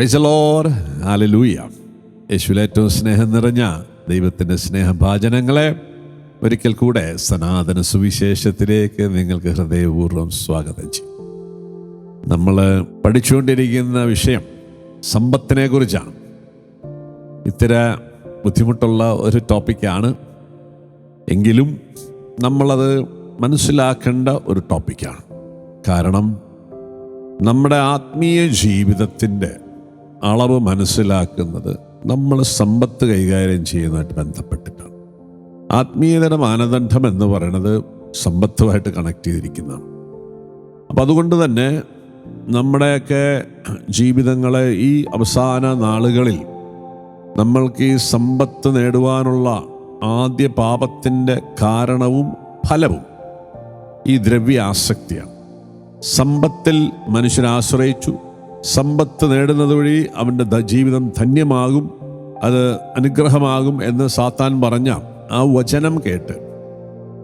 Price load hallelujah യേശുവിൽ ഏറ്റവും സ്നേഹം നിറഞ്ഞ ദൈവത്തിന്റെ സ്നേഹഭാചനങ്ങളെ ഒരിക്കൽ കൂടെ സനാതന സുവിശേഷത്തിലേക്ക് നിങ്ങൾക്ക് ഹൃദയപൂർവം സ്വാഗതം ചെയ്യും. നമ്മൾ പഠിച്ചുകൊണ്ടിരിക്കുന്ന വിഷയം സമ്പത്തിനെ കുറിച്ചാണ് ഇത്തര ബുദ്ധിമുട്ടുള്ള ഒരു ടോപ്പിക്കാണ്. എങ്കിലും നമ്മളത് മനസ്സിലാക്കേണ്ട ഒരു ടോപ്പിക്കാണ്. കാരണം നമ്മുടെ ആത്മീയ ജീവിതത്തിന്റെ അളവ് മനസ്സിലാക്കുന്നത് നമ്മൾ സമ്പത്ത് കൈകാര്യം ചെയ്യുന്നതായിട്ട് ബന്ധപ്പെട്ടിട്ടാണ്. ആത്മീയതയുടെ മാനദണ്ഡം എന്ന് പറയുന്നത് സമ്പത്തുമായിട്ട് കണക്ട് ചെയ്തിരിക്കുന്നതാണ്. അപ്പം അതുകൊണ്ട് തന്നെ നമ്മുടെയൊക്കെ ജീവിതങ്ങളെ ഈ അവസാന നാളുകളിൽ നമ്മൾക്ക് ഈ സമ്പത്ത് നേടുവാനുള്ള ആദ്യ പാപത്തിന്റെ കാരണവും ഫലവും ഈ ദ്രവ്യ ആസക്തിയാണ് സമ്പത്തിൽ മനുഷ്യൻ ആശ്രയിച്ചു സമ്പത്ത് നേടുന്നത് വഴി അവന്റെ ജീവിതം ധന്യമാകും അത് അനുഗ്രഹമാകും എന്ന് സാത്താൻ പറഞ്ഞ ആ വചനം കേട്ട്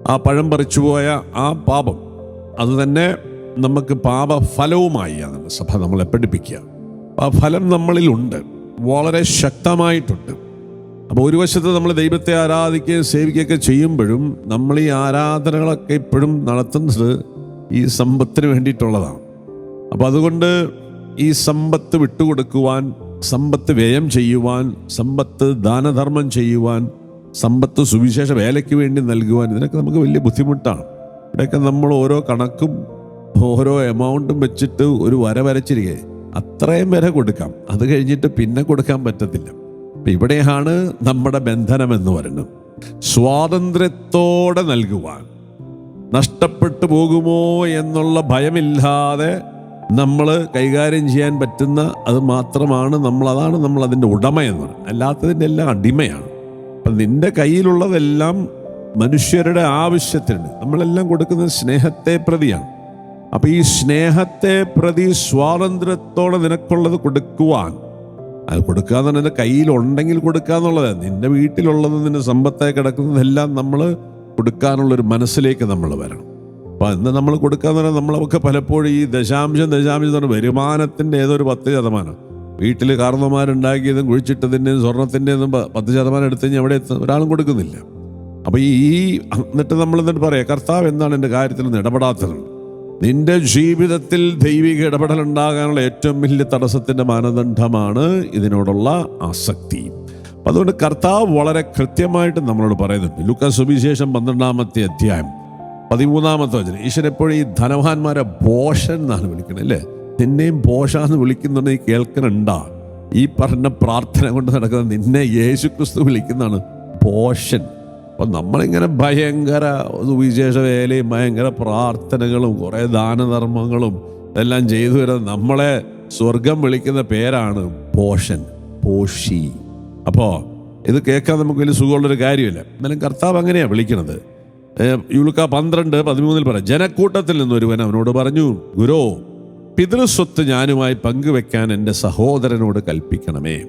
ആ പഴം പറിച്ചുപോയ ആ പാപം അത് തന്നെ നമുക്ക് പാപഫലവുമായി ആണ് സഭ നമ്മളെ പഠിപ്പിക്കുക. ആ ഫലം നമ്മളിലുണ്ട് വളരെ ശക്തമായിട്ടുണ്ട്. അപ്പോൾ ഒരു വശത്ത് നമ്മൾ ദൈവത്തെ ആരാധിക്കുകയും സേവിക്കുകയൊക്കെ ചെയ്യുമ്പോഴും നമ്മൾ ഈ ആരാധനകളൊക്കെ ഇപ്പോഴും നടത്തുന്നത് ഈ സമ്പത്തിന് വേണ്ടിയിട്ടുള്ളതാണ്. അപ്പോൾ അതുകൊണ്ട് ഈ സമ്പത്ത് വിട്ടുകൊടുക്കുവാൻ സമ്പത്ത് വ്യയം ചെയ്യുവാൻ സമ്പത്ത് ദാനധർമ്മം ചെയ്യുവാൻ സമ്പത്ത് സുവിശേഷ വേലയ്ക്ക് വേണ്ടി നൽകുവാൻ ഇതിനൊക്കെ നമുക്ക് വലിയ ബുദ്ധിമുട്ടാണ്. ഇവിടെയൊക്കെ നമ്മൾ ഓരോ കണക്കും ഓരോ എമൗണ്ടും വെച്ചിട്ട് ഒരു വര വരച്ചിരിക്കേ. അത്രയും വരെ കൊടുക്കാം. അത് കഴിഞ്ഞിട്ട് പിന്നെ കൊടുക്കാൻ പറ്റത്തില്ല. അപ്പം ഇവിടെയാണ് നമ്മുടെ ബന്ധനം എന്ന് പറയുന്നത്. സ്വാതന്ത്ര്യത്തോടെ നൽകുവാൻ. നഷ്ടപ്പെട്ടു പോകുമോ എന്നുള്ള ഭയമില്ലാതെ നമ്മൾ കൈകാര്യം ചെയ്യാൻ പറ്റുന്ന അത് മാത്രമാണ് നമ്മൾ അതാണ് നമ്മൾ അതിന്റെ ഉടമ എന്ന് പറയുന്നത്. അല്ലാത്തതിന്റെ എല്ലാം അടിമയാണ്. അപ്പം നിന്റെ കയ്യിലുള്ളതെല്ലാം മനുഷ്യരുടെ ആവശ്യത്തിന് നമ്മളെല്ലാം കൊടുക്കുന്നത് സ്നേഹത്തെ പ്രതിയാണ്. അപ്പം ഈ സ്നേഹത്തെ പ്രതി സ്വാതന്ത്ര്യത്തോടെ നിനക്കുള്ളത് കൊടുക്കുവാൻ. അത് കൊടുക്കുക എന്ന് പറഞ്ഞാൽ കയ്യിലുണ്ടെങ്കിൽ കൊടുക്കുക എന്നുള്ളത്. നിന്റെ വീട്ടിലുള്ളത് നിന്റെ സമ്പത്തായി കിടക്കുന്നതെല്ലാം നമ്മൾ കൊടുക്കാനുള്ളൊരു മനസ്സിലേക്ക് നമ്മൾ വരണം. ഇന്ന് നമ്മൾ കൊടുക്കുക എന്ന് പറഞ്ഞാൽ നമ്മളൊക്കെ പലപ്പോഴും ഈ ദശാംശം ദശാംശം എന്ന് പറഞ്ഞാൽ വരുമാനത്തിന്റെ ഏതോ ഒരു പത്ത് ശതമാനം. വീട്ടിൽ കാർന്നമാരുണ്ടാക്കിയതും കുഴിച്ചിട്ടതിന്റെയും സ്വർണത്തിന്റെയും പത്ത് ശതമാനം എടുത്തു കഴിഞ്ഞാൽ അവിടെ ഒരാളും കൊടുക്കുന്നില്ല. അപ്പോൾ ഈ എന്നിട്ട് നമ്മൾ എന്നിട്ട് പറയാം? കർത്താവ് എന്താണ് എന്റെ കാര്യത്തിൽ നിന്ന് ഇടപെടാത്തത്. നിന്റെ ജീവിതത്തിൽ ദൈവിക ഇടപെടൽ ഉണ്ടാകാനുള്ള ഏറ്റവും വലിയ തടസ്സത്തിന്റെ മാനദണ്ഡമാണ് ഇതിനോടുള്ള ആസക്തി. അതുകൊണ്ട് കർത്താവ് വളരെ കൃത്യമായിട്ട് നമ്മളോട് പറയുന്നുണ്ട്. ലുക്ക സുവിശേഷം പന്ത്രണ്ടാമത്തെ അധ്യായം. പതിമൂന്നാമത്തെ വചനം. ഈശ്വരൻ എപ്പോഴും ഈ ധനവാന്മാരെ ബോഷൻ എന്നാണ് വിളിക്കുന്നത് അല്ലേ? നിന്നെയും ബോഷ എന്ന് വിളിക്കുന്നുണ്ടെങ്കിൽ കേൾക്കണുണ്ടാ ഈ പറഞ്ഞ പ്രാർത്ഥന കൊണ്ട് നടക്കുന്ന നിന്നെ യേശു ക്രിസ്തു വിളിക്കുന്നതാണ് ബോഷൻ അപ്പം നമ്മളിങ്ങനെ ഭയങ്കര സുവിശേഷ വേലയും ഭയങ്കര പ്രാർത്ഥനകളും കുറേ ദാനധർമ്മങ്ങളും എല്ലാം ചെയ്തു വരുന്ന നമ്മളെ സ്വർഗം വിളിക്കുന്ന പേരാണ് പോഷൻ പോഷി അപ്പോൾ ഇത് കേൾക്കാൻ നമുക്ക് വലിയ സുഖമുള്ളൊരു കാര്യമില്ല. എന്നാലും കർത്താവ് അങ്ങനെയാണ് വിളിക്കണത് ഏഹ് യുലുക്ക പന്ത്രണ്ട് പതിമൂന്നിൽ പറയാം ജനക്കൂട്ടത്തിൽ നിന്നൊരുവൻ അവനോട് പറഞ്ഞു ഗുരോ പിതൃസ്വത്ത് ഞാനുമായി പങ്കുവെക്കാൻ എന്റെ സഹോദരനോട് കൽപ്പിക്കണമേ.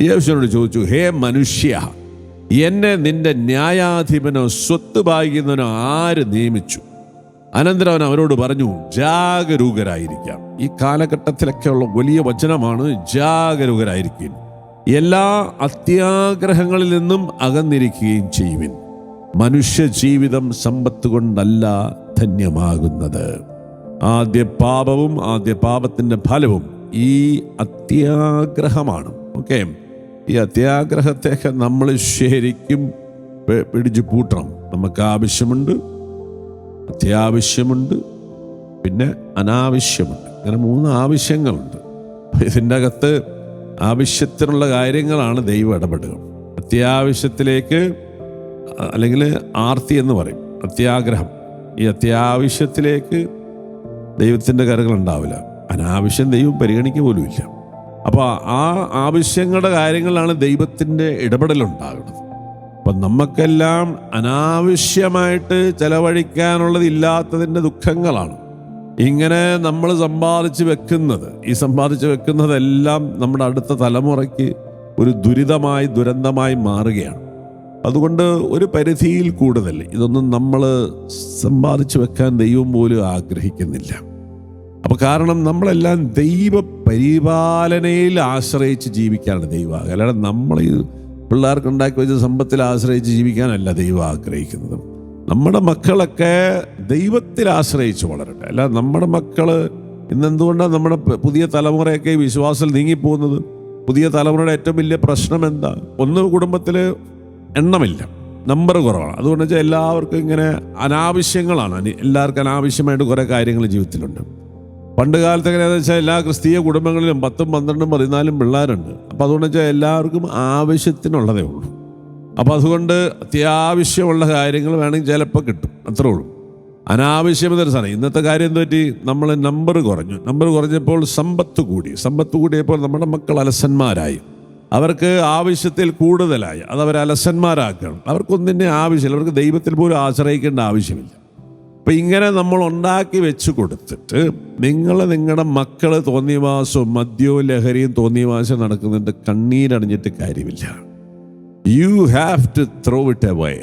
യേശുവിനോട് ചോദിച്ചു ഹേ മനുഷ്യ എന്നെ നിന്റെ ന്യായാധിപനോ സ്വത്ത് ഭാഗിക്കുന്നവനോ ആര് നിയമിച്ചു? അനന്തരം അവൻ അവരോട് പറഞ്ഞു ജാഗരൂകരായിരിക്കാം. ഈ കാലഘട്ടത്തിലൊക്കെയുള്ള വലിയ വചനമാണ് ജാഗരൂകരായിരിക്കും എല്ലാ അത്യാഗ്രഹങ്ങളിൽ നിന്നും അകന്നിരിക്കുകയും ചെയ്യുവിൻ. മനുഷ്യ ജീവിതം സമ്പത്ത് കൊണ്ടല്ല ധന്യമാകുന്നത്. ആദ്യ പാപവും ആദ്യ പാപത്തിന്റെ ഫലവും ഈ അത്യാഗ്രഹമാണ്. ഓക്കെ? ഈ അത്യാഗ്രഹത്തെ നമ്മൾ ശരിക്കും പിടിച്ചു പൂട്ടണം. നമുക്ക് ആവശ്യമുണ്ട് അത്യാവശ്യമുണ്ട് പിന്നെ അനാവശ്യമുണ്ട്. അങ്ങനെ മൂന്ന് ആവശ്യങ്ങളുണ്ട്. ഇതിന്റെ അകത്ത് ആവശ്യത്തിനുള്ള കാര്യങ്ങളാണ് ദൈവം ഇടപെടുക. അത്യാവശ്യത്തിലേക്ക് അല്ലെങ്കിൽ ആർത്തി എന്ന് പറയും അത്യാഗ്രഹം. ഈ അത്യാവശ്യത്തിലേക്ക് ദൈവത്തിന്റെ കാര്യങ്ങൾ ഉണ്ടാവില്ല. അനാവശ്യം ദൈവം പരിഗണിക്കുക പോലുമില്ല അപ്പോൾ ആ ആവശ്യങ്ങളുടെ കാര്യങ്ങളാണ് ദൈവത്തിന്റെ ഇടപെടലുണ്ടാകുന്നത് അപ്പം നമുക്കെല്ലാം അനാവശ്യമായിട്ട് ചെലവഴിക്കാനുള്ളത് ഇല്ലാത്തതിന്റെ ദുഃഖങ്ങളാണ്. ഇങ്ങനെ നമ്മൾ സമ്പാദിച്ച് വെക്കുന്നത് ഈ സമ്പാദിച്ച് വെക്കുന്നതെല്ലാം നമ്മുടെ അടുത്ത തലമുറയ്ക്ക് ഒരു ദുരിതമായി ദുരന്തമായി മാറുകയാണ്. അതുകൊണ്ട് ഒരു പരിധിയിൽ കൂടുതൽ ഇതൊന്നും നമ്മൾ സമ്പാദിച്ചു വെക്കാൻ ദൈവം പോലും ആഗ്രഹിക്കുന്നില്ല. അപ്പോൾ കാരണം നമ്മളെല്ലാം ദൈവ പരിപാലനയിൽ ആശ്രയിച്ച് ജീവിക്കാനാണ് ദൈവം അല്ലാതെ നമ്മൾ ഈ പിള്ളേർക്ക് ഉണ്ടാക്കി വെച്ച സമ്പത്തിൽ ആശ്രയിച്ച് ജീവിക്കാനല്ല ദൈവം ആഗ്രഹിക്കുന്നത്. നമ്മുടെ മക്കളൊക്കെ ദൈവത്തിൽ ആശ്രയിച്ച് വളരട്ടെ. അല്ല നമ്മുടെ മക്കൾ ഇന്നെന്തുകൊണ്ടാണ് നമ്മുടെ പുതിയ തലമുറയൊക്കെ വിശ്വാസത്തിൽ നീങ്ങിപ്പോകുന്നത്? പുതിയ തലമുറയുടെ ഏറ്റവും വലിയ പ്രശ്നം എന്താ? ഒന്ന് കുടുംബത്തിൽ എണ്ണമില്ല. നമ്പർ കുറവാണ്. അതുകൊണ്ട് വെച്ചാൽ എല്ലാവർക്കും ഇങ്ങനെ അനാവശ്യങ്ങളാണ്. എല്ലാവർക്കും അനാവശ്യമായിട്ട് കുറേ കാര്യങ്ങൾ ജീവിതത്തിലുണ്ട്. പണ്ട് കാലത്ത് എങ്ങനെയാണെന്ന് വെച്ചാൽ എല്ലാ ക്രിസ്തീയ കുടുംബങ്ങളിലും പത്തും പന്ത്രണ്ടും പതിനാലും പിള്ളേരുണ്ട്. അപ്പോൾ അതുകൊണ്ട് വെച്ചാൽ എല്ലാവർക്കും ആവശ്യത്തിനുള്ളതേ ഉള്ളൂ. അപ്പോൾ അതുകൊണ്ട് അത്യാവശ്യമുള്ള കാര്യങ്ങൾ വേണമെങ്കിൽ ചിലപ്പോൾ കിട്ടും. അത്രേ ഉള്ളൂ. അനാവശ്യമെന്നൊരു സാധനം. ഇന്നത്തെ കാര്യം എന്ത് പറ്റി? നമ്മൾ നമ്പർ കുറഞ്ഞു. നമ്പർ കുറഞ്ഞപ്പോൾ സമ്പത്ത് കൂടി. സമ്പത്ത് കൂടിയപ്പോൾ നമ്മുടെ മക്കൾ അലസന്മാരായി. അവർക്ക് ആവശ്യത്തിൽ കൂടുതലായി. അത് അവർ അലസന്മാരാക്കണം അവർക്കൊന്നിന്റെ ആവശ്യമില്ല. അവർക്ക് ദൈവത്തിൽ പോലും ആശ്രയിക്കേണ്ട ആവശ്യമില്ല. അപ്പം ഇങ്ങനെ നമ്മൾ ഉണ്ടാക്കി വെച്ച് കൊടുത്തിട്ട് നിങ്ങൾ നിങ്ങളുടെ മക്കൾ തോന്നിയവാസവും മദ്യവും ലഹരിയും തോന്നിയവാസം നടക്കുന്നുണ്ട്. കണ്ണീരണിഞ്ഞിട്ട് കാര്യമില്ല. You have to throw it away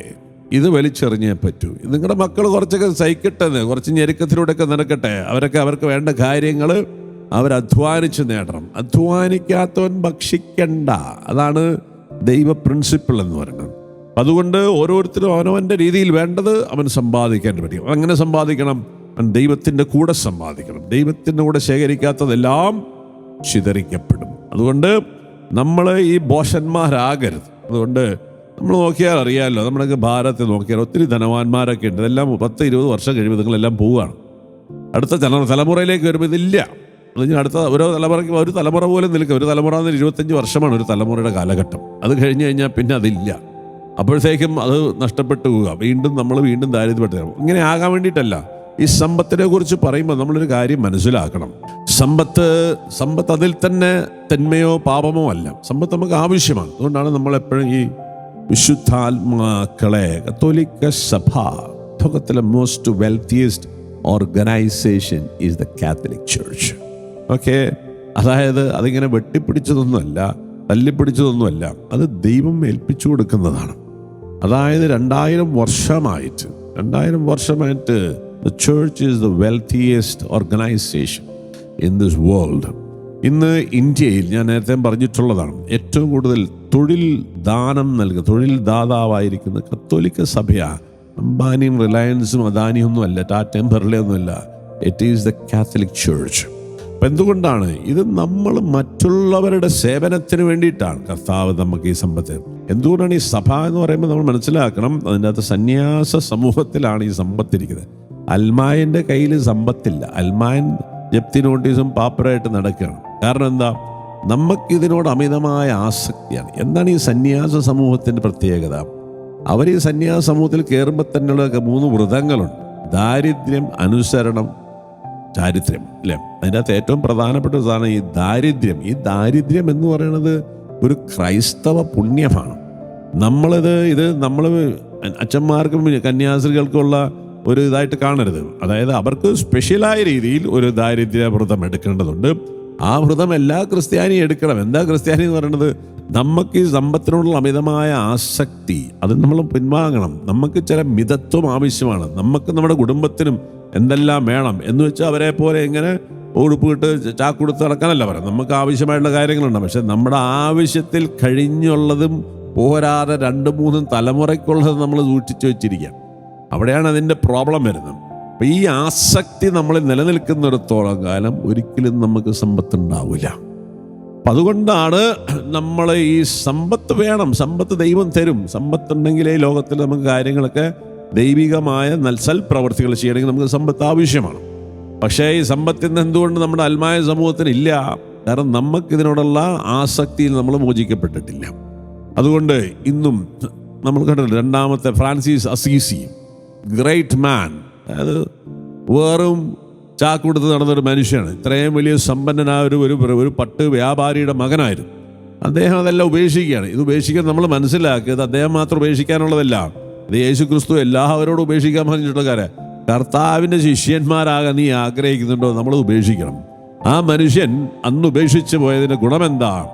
ഇത് വലിച്ചെറിഞ്ഞേ പറ്റൂ. നിങ്ങളുടെ മക്കൾ കുറച്ചൊക്കെ സഹിക്കട്ടെ കുറച്ച് ഞെരുക്കത്തിലൂടെയൊക്കെ നടക്കട്ടെ. അവരൊക്കെ അവർക്ക് വേണ്ട കാര്യങ്ങൾ അവർ അധ്വാനിച്ച് നേടണം. അധ്വാനിക്കാത്തവൻ ഭക്ഷിക്കണ്ട. അതാണ് ദൈവ പ്രിൻസിപ്പിൾ എന്ന് പറയുന്നത്. അതുകൊണ്ട് ഓരോരുത്തരും അവനവന്റെ രീതിയിൽ വേണ്ടത് അവൻ സമ്പാദിക്കാൻ പറ്റും അങ്ങനെ സമ്പാദിക്കണം? അവൻ ദൈവത്തിന്റെ കൂടെ സമ്പാദിക്കണം. ദൈവത്തിന്റെ കൂടെ ശേഖരിക്കാത്തതെല്ലാം ചിതറിക്കപ്പെടും. അതുകൊണ്ട് നമ്മൾ ഈ ബോഷന്മാരാകരുത്. അതുകൊണ്ട് നമ്മൾ നോക്കിയാൽ അറിയാമല്ലോ നമ്മുടെയൊക്കെ ഭാരതത്തെ നോക്കിയാൽ ഒത്തിരി ധനവാന്മാരൊക്കെ ഉണ്ട്. ഇതെല്ലാം പത്ത് ഇരുപത് വർഷം കഴിയുമ്പോൾ നിങ്ങളെല്ലാം പോവുകയാണ്. അടുത്ത തലമുറയിലേക്ക് വരുമ്പോൾ ഇതില്ല. കഴിഞ്ഞ് അടുത്ത ഓരോ തലമുറയ്ക്ക് ഒരു തലമുറ പോലും നിൽക്കുക. ഒരു തലമുറ എന്ന് ഇരുപത്തഞ്ച് വർഷമാണ് ഒരു തലമുറയുടെ കാലഘട്ടം. അത് കഴിഞ്ഞ് കഴിഞ്ഞാൽ പിന്നെ അതില്ല. അപ്പോഴത്തേക്കും അത് നഷ്ടപ്പെട്ടു പോവുക. വീണ്ടും നമ്മൾ വീണ്ടും ദാരിദ്ര്യപ്പെട്ടു ഇങ്ങനെ ആകാൻ വേണ്ടിയിട്ടല്ല. ഈ സമ്പത്തിനെ കുറിച്ച് പറയുമ്പോൾ നമ്മളൊരു കാര്യം മനസ്സിലാക്കണം. സമ്പത്ത് സമ്പത്ത് അതിൽ തന്നെ തെന്മയോ പാപമോ അല്ല. സമ്പത്ത് നമുക്ക് ആവശ്യമാണ്. അതുകൊണ്ടാണ് നമ്മൾ എപ്പോഴും ഈ വിശുദ്ധാത്മാക്കളെ കത്തോലിക്ക സഭ ലോകത്തിലെ most wealthiest organisation is the Catholic church okay? അതായത് അതിങ്ങനെ വെട്ടിപ്പിടിച്ചതൊന്നുമല്ല തല്ലിപ്പിടിച്ചതൊന്നുമല്ല അത് ദൈവം ഏൽപ്പിച്ചു കൊടുക്കുന്നതാണ്. അതായത് രണ്ടായിരം വർഷമായിട്ട് രണ്ടായിരം വർഷമായിട്ട് the church is the wealthiest organisation in this world ഇന്ന് ഇന്ത്യയിൽ ഞാൻ നേരത്തെ പറഞ്ഞിട്ടുള്ളതാണ് ഏറ്റവും കൂടുതൽ തൊഴിൽ ദാനം നൽകുക തൊഴിൽ ദാതാവായിരിക്കുന്ന കത്തോലിക്ക സഭയാണ് അംബാനിയും റിലയൻസും അദാനിയും ഒന്നും അല്ല ടാറ്റയും ബെർലയൊന്നുമല്ല it is the Catholic church അപ്പം എന്തുകൊണ്ടാണ്? ഇത് നമ്മൾ മറ്റുള്ളവരുടെ സേവനത്തിന് വേണ്ടിയിട്ടാണ്. കർത്താവ് നമുക്ക് ഈ സമ്പത്ത് എന്തുകൊണ്ടാണ് ഈ സഭ എന്ന് പറയുമ്പോൾ നമ്മൾ മനസ്സിലാക്കണം അതിന്റെ അകത്ത് സന്യാസ സമൂഹത്തിലാണ് ഈ സമ്പത്തിരിക്കുന്നത് അൽമായന്റെ കയ്യിൽ സമ്പത്തില്ല. അൽമായൻ ജപ്തി നോട്ടീസും പാപ്പറായിട്ട് നടക്കുകയാണ്. കാരണം എന്താ? നമുക്കിതിനോട് അമിതമായ ആസക്തിയാണ്. എന്താണ് ഈ സന്യാസ സമൂഹത്തിന്റെ പ്രത്യേകത? അവർ ഈ സന്യാസ സമൂഹത്തിൽ കയറുമ്പോൾ തന്നെയുള്ള മൂന്ന് വ്രതങ്ങളുണ്ട്. ദാരിദ്ര്യം അനുസരണം ചാരിത്രം അല്ലേ? അതിന്റെ അകത്ത് ഏറ്റവും പ്രധാനപ്പെട്ട സാധനം ഈ ദാരിദ്ര്യം. ഈ ദാരിദ്ര്യം എന്ന് പറയുന്നത് ഒരു ക്രൈസ്തവ പുണ്യമാണ്. നമ്മളിത് ഇത് നമ്മൾ അച്ഛന്മാർക്കും കന്യാസ്ത്രീകൾക്കുള്ള ഒരു ഇതായിട്ട് കാണരുത്. അതായത് അവർക്ക് സ്പെഷ്യലായ രീതിയിൽ ഒരു ദാരിദ്ര്യ വ്രതം എടുക്കേണ്ടതുണ്ട്. ആ വ്രതം എല്ലാ ക്രിസ്ത്യാനിയും എടുക്കണം. എന്താ ക്രിസ്ത്യാനി എന്ന് പറയുന്നത്? നമുക്ക് ഈ സമ്പത്തിനോടുള്ള അമിതമായ ആസക്തി അത് നമ്മൾ പിൻവാങ്ങണം. നമുക്ക് ചില മിതത്വം ആവശ്യമാണ്. നമുക്ക് നമ്മുടെ കുടുംബത്തിനും എന്തെല്ലാം വേണം എന്ന് വെച്ചാൽ അവരെ പോലെ ഇങ്ങനെ ഉടുപ്പിട്ട് ചാക്കുടുത്ത് നടക്കാനല്ല പറയാം നമുക്ക് ആവശ്യമായിട്ടുള്ള കാര്യങ്ങളുണ്ട്. പക്ഷെ നമ്മുടെ ആവശ്യത്തിൽ കഴിഞ്ഞുള്ളതും പോരാതെ രണ്ട് മൂന്നും തലമുറയ്ക്കുള്ളത് നമ്മൾ സൂക്ഷിച്ചു വെച്ചിരിക്കാം അവിടെയാണ് അതിന്റെ പ്രോബ്ലം വരുന്നത്. അപ്പം ഈ ആസക്തി നമ്മൾ നിലനിൽക്കുന്നിടത്തോളം കാലം ഒരിക്കലും നമുക്ക് സമ്പത്തുണ്ടാവില്ല അപ്പം അതുകൊണ്ടാണ് നമ്മൾ ഈ സമ്പത്ത് വേണം സമ്പത്ത് ദൈവം തരും. സമ്പത്തുണ്ടെങ്കിലേ ലോകത്തിൽ നമുക്ക് കാര്യങ്ങളൊക്കെ ദൈവികമായ നൽസൽ പ്രവർത്തികൾ ചെയ്യണമെങ്കിൽ നമുക്ക് സമ്പത്ത് ആവശ്യമാണ്. പക്ഷേ ഈ സമ്പത്തിൽ നിന്ന് എന്തുകൊണ്ട് നമ്മുടെ അൽമായ സമൂഹത്തിന് ഇല്ല? കാരണം നമുക്കിതിനോടുള്ള ആസക്തിയിൽ നമ്മൾ മോചിക്കപ്പെട്ടിട്ടില്ല. അതുകൊണ്ട് ഇന്നും നമ്മൾ കണ്ടിട്ടുണ്ട് രണ്ടാമത്തെ ഫ്രാൻസിസ് അസീസി ഗ്രേറ്റ് മാൻ. അതായത് വേറും ചാക്കുടുത്ത് നടന്നൊരു മനുഷ്യനാണ്. ഇത്രയും വലിയ സമ്പന്നനായ ഒരു ഒരു ഒരു പട്ട് വ്യാപാരിയുടെ മകനായിരുന്നു. അദ്ദേഹം അതെല്ലാം ഉപേക്ഷിക്കുകയാണ്. ഇത് ഉപേക്ഷിക്കാൻ നമ്മൾ മനസ്സിലാക്കിയത് അദ്ദേഹം മാത്രം ഉപേക്ഷിക്കാനുള്ളതല്ല. ഇത് യേശു ക്രിസ്തു എല്ലാവരോടും ഉപേക്ഷിക്കാൻ പറഞ്ഞിട്ടുള്ള കാര്യം കർത്താവിന്റെ ശിഷ്യന്മാരാകാൻ നീ ആഗ്രഹിക്കുന്നുണ്ടോ നമ്മൾ ഉപേക്ഷിക്കണം. ആ മനുഷ്യൻ അന്ന് ഉപേക്ഷിച്ച് പോയതിന്റെ ഗുണമെന്താ?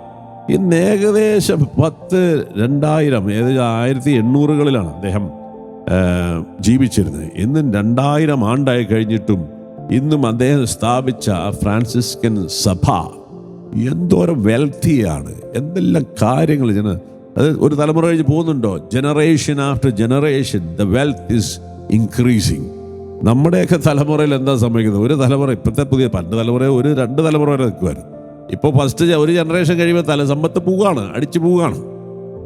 ഇന്ന് ഏകദേശം പത്ത് രണ്ടായിരം ഏകദേശം ആയിരത്തി എണ്ണൂറുകളിലാണ് അദ്ദേഹം ജീവിച്ചിരുന്നത്. ഇന്ന് രണ്ടായിരം ആണ്ടായി കഴിഞ്ഞിട്ടും ഇന്നും അദ്ദേഹം സ്ഥാപിച്ച ഫ്രാൻസിസ്കൻ സഭ എന്തോരം വെൽത്തിയാണ് എന്തെല്ലാം കാര്യങ്ങൾ ജന അത് ഒരു തലമുറ കഴിഞ്ഞ് പോകുന്നുണ്ടോ? Generation after generation the wealth is increasing നമ്മുടെയൊക്കെ തലമുറയിൽ എന്താ സംഭവിക്കുന്നത്? ഒരു തലമുറ ഇപ്പോഴത്തെ പുതിയ പണ്ട് തലമുറ ഒരു രണ്ട് തലമുറ വരെ നിൽക്കുമായിരുന്നു ഇപ്പോൾ ഫസ്റ്റ് ഒരു ജനറേഷൻ കഴിയുമ്പോൾ തല സമ്പത്ത് പോവുകയാണ് അടിച്ചു പോവുകയാണ്.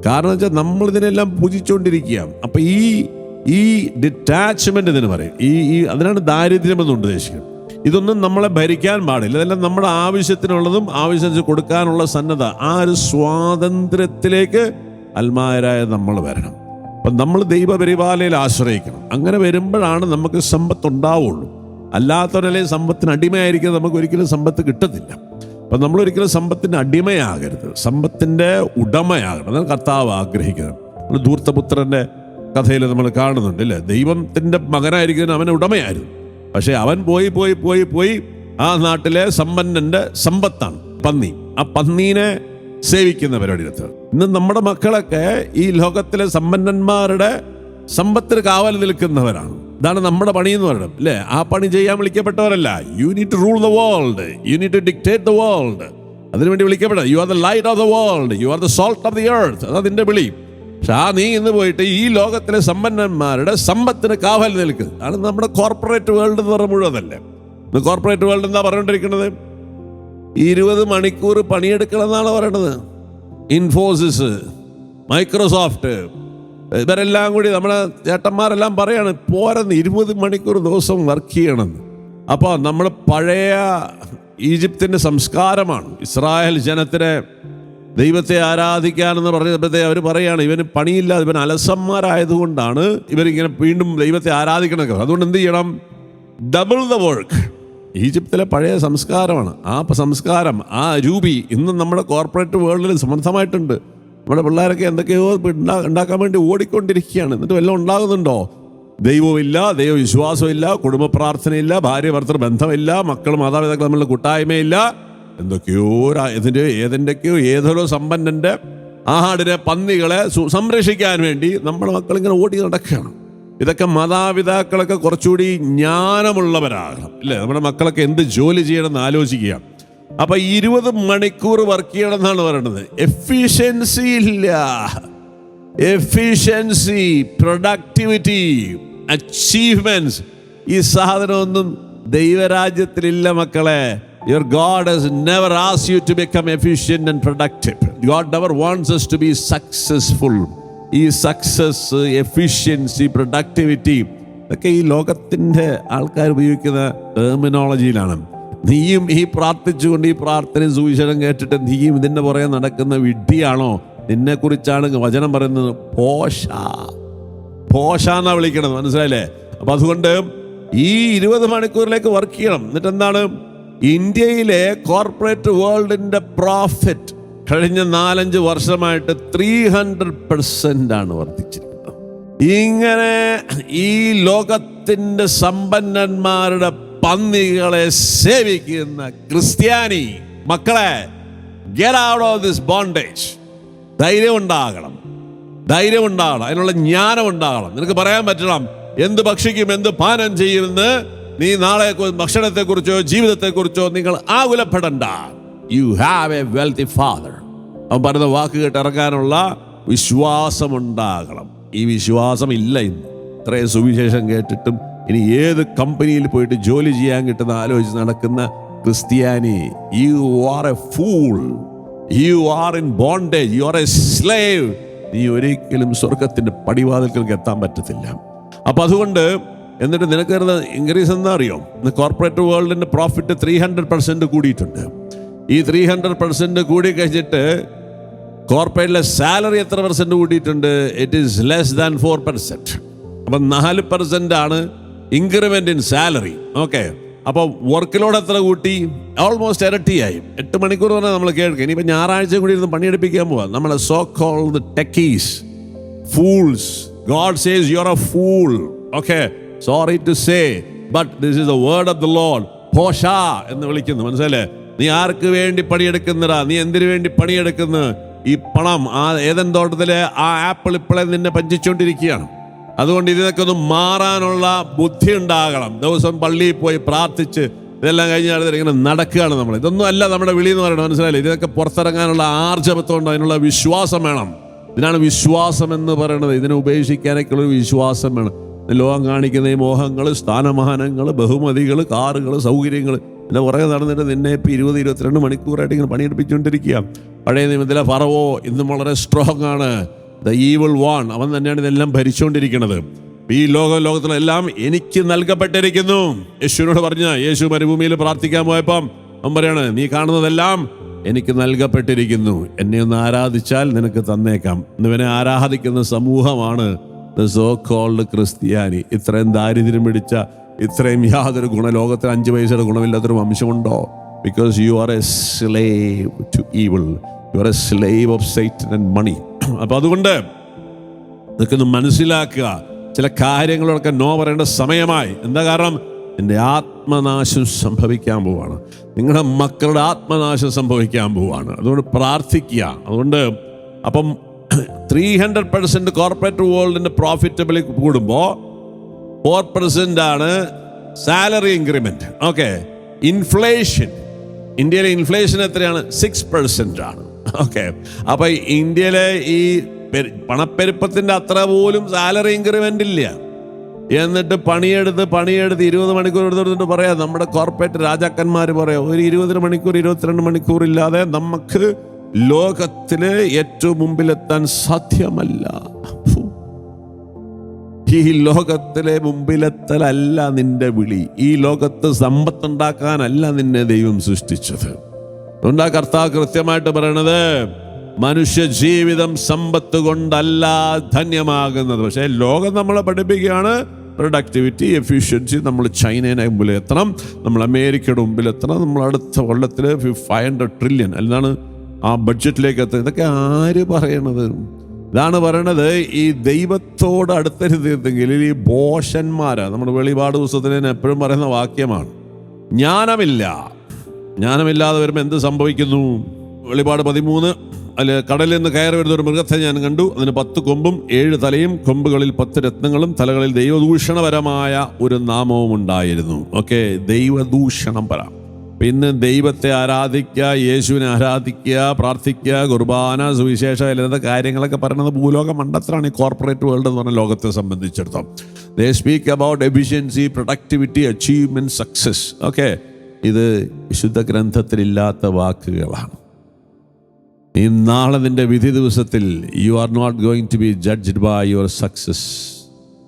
കാരണം വെച്ചാൽ നമ്മളിതിനെല്ലാം പൂജിച്ചുകൊണ്ടിരിക്കുകയാണ് അപ്പം അപ്പൊ ഈ ഈ ഡിറ്റാച്ച്മെന്റ് എന്ന് പറയും. ഈ ഈ അതിനാണ് ദാരിദ്ര്യം എന്ന് ഉദ്ദേശിക്കുന്നത്. ഇതൊന്നും നമ്മളെ ഭരിക്കാൻ പാടില്ല. ഇതെല്ലാം നമ്മുടെ ആവശ്യത്തിനുള്ളതും ആവശ്യം കൊടുക്കാനുള്ള സന്നദ്ധ. ആ ഒരു സ്വാതന്ത്ര്യത്തിലേക്ക് അൽമാരായ നമ്മൾ വരണം. അപ്പം നമ്മൾ ദൈവപരിപാലയിൽ ആശ്രയിക്കണം. അങ്ങനെ വരുമ്പോഴാണ് നമുക്ക് സമ്പത്ത് ഉണ്ടാവുള്ളൂ. അല്ലാത്തവരല്ലേ സമ്പത്തിന് അടിമയായിരിക്കും നമുക്ക് ഒരിക്കലും സമ്പത്ത് കിട്ടത്തില്ല. അപ്പം നമ്മൾ ഒരിക്കലും സമ്പത്തിന് അടിമയാകരുത്. സമ്പത്തിന്റെ ഉടമയാകണം. അതാണ് കർത്താവ് ആഗ്രഹിക്കുന്നത്. നമ്മൾ ധൂർത്തപുത്രന്റെ കഥയിൽ നമ്മൾ കാണുന്നുണ്ട് അല്ലേ ദൈവത്തിന്റെ മകനായിരിക്കുന്ന അവൻ ഉടമയായിരുന്നു. പക്ഷെ അവൻ പോയി പോയി പോയി പോയി ആ നാട്ടിലെ സമ്പന്നന്റെ സമ്പത്താണ് പന്നി. ആ പന്നീനെ സേവിക്കുന്ന പരിപാടി ഇന്ന് നമ്മുടെ മക്കളൊക്കെ ഈ ലോകത്തിലെ സമ്പന്നന്മാരുടെ സമ്പത്തിന് കാവൽ നിൽക്കുന്നവരാണ്. ഇതാണ് നമ്മുടെ പണി എന്ന് പറയുന്നത് അല്ലേ ആ പണി ചെയ്യാൻ വിളിക്കപ്പെട്ടവരല്ല. You need to rule the world you need to dictate the world അതിനുവേണ്ടി വിളിക്കപ്പെട്ട you are the light of the world you are the salt of the earth അതാ നിന്റെ വിളി. പക്ഷെ ആ നീ ഇന്ന് പോയിട്ട് ഈ ലോകത്തിലെ സമ്പന്നന്മാരുടെ സമ്പത്തിന് കാവൽ നിൽക്കുക ആണ് നമ്മുടെ കോർപ്പറേറ്റ് വേൾഡ് എന്ന് പറഞ്ഞ മുഴുവതല്ലേ ഇന്ന് കോർപ്പറേറ്റ് വേൾഡ് എന്താ പറഞ്ഞുകൊണ്ടിരിക്കുന്നത്? ഇരുപത് മണിക്കൂർ പണിയെടുക്കണം എന്നാണ് പറയണത്. ഇൻഫോസിസ് മൈക്രോസോഫ്റ്റ് ഇവരെല്ലാം കൂടി നമ്മളെ ചേട്ടന്മാരെല്ലാം പറയാണ് പോരെന്ന് ഇരുപത് മണിക്കൂർ ദിവസം വർക്ക് ചെയ്യണമെന്ന്. അപ്പോൾ നമ്മൾ പഴയ ഈജിപ്തിന്റെ സംസ്കാരമാണ്. ഇസ്രായേൽ ജനത്തിനെ ദൈവത്തെ ആരാധിക്കാനെന്ന് പറഞ്ഞപ്പോഴത്തെ അവർ പറയാണ് ഇവന് പണിയില്ല ഇവൻ അലസന്മാരായതുകൊണ്ടാണ് ഇവരിങ്ങനെ വീണ്ടും ദൈവത്തെ ആരാധിക്കണമൊക്കെ അതുകൊണ്ട് എന്ത് ചെയ്യണം? ഡബിൾ ദ വർക്ക് ഈജിപ്തിലെ പഴയ സംസ്കാരമാണ്. ആ സംസ്കാരം ആ രൂപി ഇന്നും നമ്മുടെ കോർപ്പറേറ്റ് വേൾഡിൽ സമർത്ഥമായിട്ടുണ്ട് നമ്മുടെ പിള്ളേരൊക്കെ എന്തൊക്കെയോ ഉണ്ടാക്കാൻ വേണ്ടി ഓടിക്കൊണ്ടിരിക്കുകയാണ്. എന്നിട്ട് വല്ലതും ഉണ്ടാകുന്നുണ്ടോ? ദൈവമില്ല ദൈവവിശ്വാസമില്ല കുടുംബ പ്രാർത്ഥനയില്ല ഭാര്യ ഭർത്തൃ ബന്ധമില്ല മക്കൾ മാതാപിതാക്കൾ തമ്മിലുള്ള കൂട്ടായ്മയില്ല. എന്തൊക്കെയോ ഇതിന്റെ ഏതിന്റെയൊക്കെയോ ഏതൊരു സമ്പന്നന്റെ ആടിനെ പന്നികളെ സംരക്ഷിക്കാൻ വേണ്ടി നമ്മളെ മക്കളിങ്ങനെ ഓടി നടക്കുകയാണ്. ഇതൊക്കെ മാതാപിതാക്കളൊക്കെ കുറച്ചുകൂടി ജ്ഞാനമുള്ളവരാകണം. ഇല്ലേ? നമ്മുടെ മക്കളൊക്കെ എന്ത് ജോലി ചെയ്യണമെന്ന് ആലോചിക്കുക. അപ്പൊ ഇരുപത് മണിക്കൂർ വർക്ക് ചെയ്യണം എന്നാണ് പറയുന്നത് എഫിഷ്യൻസി ഇല്ല. എഫിഷ്യൻസി പ്രൊഡക്ടിവിറ്റി അച്ചീവ്മെന്റ്സ് ഈ സാധനമൊന്നും ദൈവരാജ്യത്തിലില്ല മക്കളെ. Your God has never asked you to become efficient and productive. God never wants us to be successful. ഈ സക്സസ് എഫിഷ്യൻസി പ്രൊഡക്ടിവിറ്റി ഇതൊക്കെ ഈ ലോകത്തിന്റെ ആൾക്കാർ ഉപയോഗിക്കുന്ന ടെർമിനോളജിയിലാണ് നീയും ഈ പ്രാർത്ഥിച്ചുകൊണ്ട് ഈ പ്രാർത്ഥന സുവിശേഷം കേട്ടിട്ട് നീയും ഇതിന്റെ പുറകെ നടക്കുന്ന വിഡ്ഢിയാണോ? നിന്നെ കുറിച്ചാണ് വചനം പറയുന്നത് പോഷ. പോഷ എന്നാ വിളിക്കണത് മനസ്സിലായില്ലേ? അപ്പൊ അതുകൊണ്ട് ഈ ഇരുപത് മണിക്കൂറിലേക്ക് വർക്ക് ചെയ്യണം. എന്നിട്ട് എന്താണ് ഇന്ത്യയിലെ കോർപ്പറേറ്റ് വേൾഡിന്റെ പ്രോഫിറ്റ് കഴിഞ്ഞ നാലഞ്ച് വർഷമായിട്ട് ത്രീ ഹൺഡ്രഡ് പെർസെന്റ് ആണ് വർദ്ധിച്ചിരിക്കുന്നത്. ഇങ്ങനെ ഈ ലോകത്തിന്റെ സമ്പന്നന്മാരുടെ പന്നികളെ സേവിക്കുന്ന ക്രിസ്ത്യാനി മക്കളെ get out of this bondage ധൈര്യം ഉണ്ടാകണം ധൈര്യം ഉണ്ടാകണം അതിനുള്ള ജ്ഞാനം ഉണ്ടാകണം നിനക്ക് പറയാൻ പറ്റണം. എന്ത് ഭക്ഷിക്കും എന്ത് പാനം ചെയ്യുമെന്ന് നീ നാളെ ഭക്ഷണത്തെക്കുറിച്ചോ ജീവിതത്തെക്കുറിച്ചോ നിങ്ങൾ ആകുലപ്പെടണ്ട. You have a wealthy father അവൻ പറയുന്ന വാക്ക് കേട്ട് ഇറങ്ങാനുള്ള വിശ്വാസമുണ്ടാകണം. ഈ വിശ്വാസം ഇല്ല ഇന്ന്. ഇത്രയും സുവിശേഷം കേട്ടിട്ടും ഇനി ഏത് കമ്പനിയിൽ പോയിട്ട് ജോലി ചെയ്യാൻ കിട്ടുന്ന ആലോചിച്ച് നടക്കുന്ന ക്രിസ്ത്യാനി you are a fool you are in bondage you are a slave നീ ഒരിക്കലും സ്വർഗത്തിന്റെ പടിവാതിൽക്കലേക്ക് എത്താൻ പറ്റത്തില്ല. അപ്പൊ അതുകൊണ്ട് എന്നിട്ട് നിനക്ക് വരുന്ന ഇൻക്രീസ് എന്താ അറിയോ കോർപ്പറേറ്റ് വേൾഡിന്റെ പ്രോഫിറ്റ് ത്രീ ഹൺഡ്രഡ് പെർസെന്റ് കൂടിയിട്ടുണ്ട്. ഈ ത്രീ ഹൺഡ്രഡ് പെർസെന്റ് കൂടി കഴിഞ്ഞിട്ട് കോർപ്പറേറ്റിലെ സാലറി എത്ര പെർസെന്റ് കൂടിയിട്ടുണ്ട്? It is less than four percent അപ്പം നാല് പെർസെന്റ് ആണ് ഇൻക്രിമെന്റ് ഇൻ സാലറി ഓക്കെ അപ്പോൾ വർക്ക് ലോഡ് എത്ര കൂട്ടി? ഓൾമോസ്റ്റ് ഇരട്ടിയായി. എട്ട് മണിക്കൂർ പറഞ്ഞാൽ നമ്മൾ കേൾക്കുക. ഇനിയിപ്പോൾ ഞായറാഴ്ച കൂടി ഇരുന്ന് പണിയെടുപ്പിക്കാൻ പോവാം. നമ്മളെ so call techies fools God says you're a fool Okay, sorry to say but this is the word of the Lord. പോഷ എന്ന് വിളിക്കുന്നു. മനസ്സിലെ നീ ആർക്ക് വേണ്ടി പണിയെടുക്കുന്നടാ? നീ എന്തിനു വേണ്ടി പണിയെടുക്കുന്നു? ഈ പണം ആ ഏതൻ തോട്ടത്തിലെ ആ ആപ്പിൾ ഇപ്പോഴേ നിന്നെ പഞ്ചിച്ചുകൊണ്ടിരിക്കുകയാണ് അതുകൊണ്ട് ഇതിനൊക്കെ ഒന്ന് മാറാനുള്ള ബുദ്ധി ഉണ്ടാകണം. ദിവസം പള്ളിയിൽ പോയി പ്രാർത്ഥിച്ച് ഇതെല്ലാം കഴിഞ്ഞാൽ ഇങ്ങനെ നടക്കുകയാണ് നമ്മൾ. ഇതൊന്നും അല്ല നമ്മുടെ വിളി എന്ന് പറയുന്നത്. മനസ്സിലായില്ലേ? ഇതിനൊക്കെ പുറത്തിറങ്ങാനുള്ള ആർജവത്വമുണ്ട് അതിനുള്ള വിശ്വാസം വേണം. ഇതിനാണ് വിശ്വാസം എന്ന് പറയുന്നത്. ഇതിനെ ഉപേക്ഷിക്കാനൊക്കെയുള്ള വിശ്വാസം വേണം. ലോകം കാണിക്കുന്ന ഈ മോഹങ്ങൾ സ്ഥാനമാനങ്ങൾ ബഹുമതികൾ കാറുകൾ സൗകര്യങ്ങൾ. പിന്നെ പുറകെ നടന്നിട്ട് നിന്നെ ഇപ്പം ഇരുപത് ഇരുപത്തിരണ്ട് മണിക്കൂറായിട്ട് ഇങ്ങനെ പണിയെടുപ്പിച്ചുകൊണ്ടിരിക്കുക. പഴയ നിയമത്തിലെ ഫറവോ ഇന്നും വളരെ സ്ട്രോങ് ആണ്. ദ ഈവിൾ വാൺ അവൻ തന്നെയാണ് ഇതെല്ലാം ഭരിച്ചുകൊണ്ടിരിക്കുന്നത്. ഈ ലോക ലോകത്തിലെല്ലാം എനിക്ക് നൽകപ്പെട്ടിരിക്കുന്നു. യേശുവിനോട് പറഞ്ഞ യേശു മരുഭൂമിയിൽ പ്രാർത്ഥിക്കാൻ പോയപ്പം അവൻ പറയാണ് നീ കാണുന്നതെല്ലാം എനിക്ക് നൽകപ്പെട്ടിരിക്കുന്നു. എന്നെ ഒന്ന് ആരാധിച്ചാൽ നിനക്ക് തന്നേക്കാം. ഇവനെ ആരാധിക്കുന്ന സമൂഹമാണ് സോ കോൾഡ് ക്രിസ്ത്യാനി. ഇത്രയും ദാരിദ്ര്യം പിടിച്ച ഇത്രയും യാതൊരു ഗുണ ലോകത്തിൽ അഞ്ച് പൈസയുടെ ഗുണമില്ലാത്തൊരു വംശമുണ്ടോ because you are a slave to evil you are a slave of sight and money അപ്പൊ അതുകൊണ്ട് ഇതൊക്കെ ഒന്ന് മനസ്സിലാക്കുക. ചില കാര്യങ്ങളൊക്കെ നോ പറയേണ്ട സമയമായി. എന്താ കാരണം? എന്റെ ആത്മനാശം സംഭവിക്കാൻ പോവാണ്. നിങ്ങളുടെ മക്കളുടെ ആത്മനാശം സംഭവിക്കാൻ പോവാണ്. അതുകൊണ്ട് പ്രാർത്ഥിക്കുക. അതുകൊണ്ട് അപ്പം ത്രീ ഹൺഡ്രഡ് പെർസെന്റ് കോർപ്പറേറ്റ് വേൾഡിന്റെ പ്രോഫിറ്റബിൾ കൂടുമ്പോൾ ഫോർ പെർസെന്റ് ആണ് സാലറി ഇൻക്രിമെന്റ് ഓക്കെ ഇൻഫ്ലേഷൻ ഇന്ത്യയിലെ ഇൻഫ്ലേഷൻ എത്രയാണ്? സിക്സ് പെർസെന്റ് ആണ്. ഓക്കെ അപ്പോൾ ഇന്ത്യയിലെ ഈ പെരു- പണപ്പെരുപ്പത്തിന്റെ അത്ര പോലും സാലറി ഇൻക്രിമെന്റ് ഇല്ല. എന്നിട്ട് പണിയെടുത്ത് പണിയെടുത്ത് ഇരുപത് മണിക്കൂർ എടുത്തിട്ട് പറയാം നമ്മുടെ കോർപ്പറേറ്റ് രാജാക്കന്മാർ പറയാം ഒരു ഇരുപത് മണിക്കൂർ ഇരുപത്തിരണ്ട് മണിക്കൂർ ഇല്ലാതെ നമുക്ക് ലോകത്തിൽ ഏറ്റവും മുമ്പിലെത്താൻ സാധ്യമല്ല. ഈ ലോകത്തിലെ മുമ്പിലെത്തലല്ല നിന്റെ വിളി. ഈ ലോകത്ത് സമ്പത്തുണ്ടാക്കാനല്ല നിന്നെ ദൈവം സൃഷ്ടിച്ചത്. അതുകൊണ്ടാ കർത്താവ് കൃത്യമായിട്ട് പറയണത് മനുഷ്യ ജീവിതം സമ്പത്ത് കൊണ്ടല്ല ധന്യമാകുന്നത്. പക്ഷേ ലോകം നമ്മളെ പഠിപ്പിക്കുകയാണ്. പ്രൊഡക്ടിവിറ്റി എഫിഷ്യൻസി നമ്മൾ ചൈനയുടെ മുമ്പിൽ എത്തണം നമ്മൾ അമേരിക്കയുടെ മുമ്പിൽ എത്തണം നമ്മൾ അടുത്ത കൊല്ലത്തിൽ ഫൈവ് ഹൺഡ്രഡ് ട്രില്യൺ അല്ലാണ് ആ ബഡ്ജറ്റിലേക്ക് എത്തുക ഇതൊക്കെ ആര് പറയണത്? ഇതാണ് പറയണത് ഈ ദൈവത്തോട് അടുത്തരുതെങ്കിൽ ഈ ബോഷന്മാരാ. നമ്മുടെ വെളിപാട് പുസ്തകത്തിന് എപ്പോഴും പറയുന്ന വാക്യമാണ്. ജ്ഞാനമില്ല. ജ്ഞാനമില്ലാതെ വരുമ്പോൾ എന്ത് സംഭവിക്കുന്നു? വെളിപാട് പതിമൂന്ന്. അല്ലെ കടലിൽ നിന്ന് കയറി വരുന്ന ഒരു മൃഗത്തെ ഞാൻ കണ്ടു. അതിന് പത്ത് കൊമ്പും ഏഴ് തലയും കൊമ്പുകളിൽ പത്ത് രത്നങ്ങളും തലകളിൽ ദൈവദൂഷണപരമായ ഒരു നാമവും ഉണ്ടായിരുന്നു. ഓക്കെ ദൈവദൂഷണം പര പിന്നെ ദൈവത്തെ ആരാധിക്കുക യേശുവിനെ ആരാധിക്കുക പ്രാർത്ഥിക്കുക കുർബാന സുവിശേഷ ഇല്ലാത്ത കാര്യങ്ങളൊക്കെ പറയുന്നത് ഭൂലോക മണ്ടത്തിലാണ് ഈ കോർപ്പറേറ്റ് വേൾഡ് എന്ന് പറഞ്ഞ ലോകത്തെ സംബന്ധിച്ചിടത്തോളം. They speak about efficiency productivity achievement success okay ഇത് വിശുദ്ധ ഗ്രന്ഥത്തിലില്ലാത്ത വാക്കുകളാണ്. ഈ നാളെ നിന്റെ വിധി ദിവസത്തിൽ you are not going to be judged by your success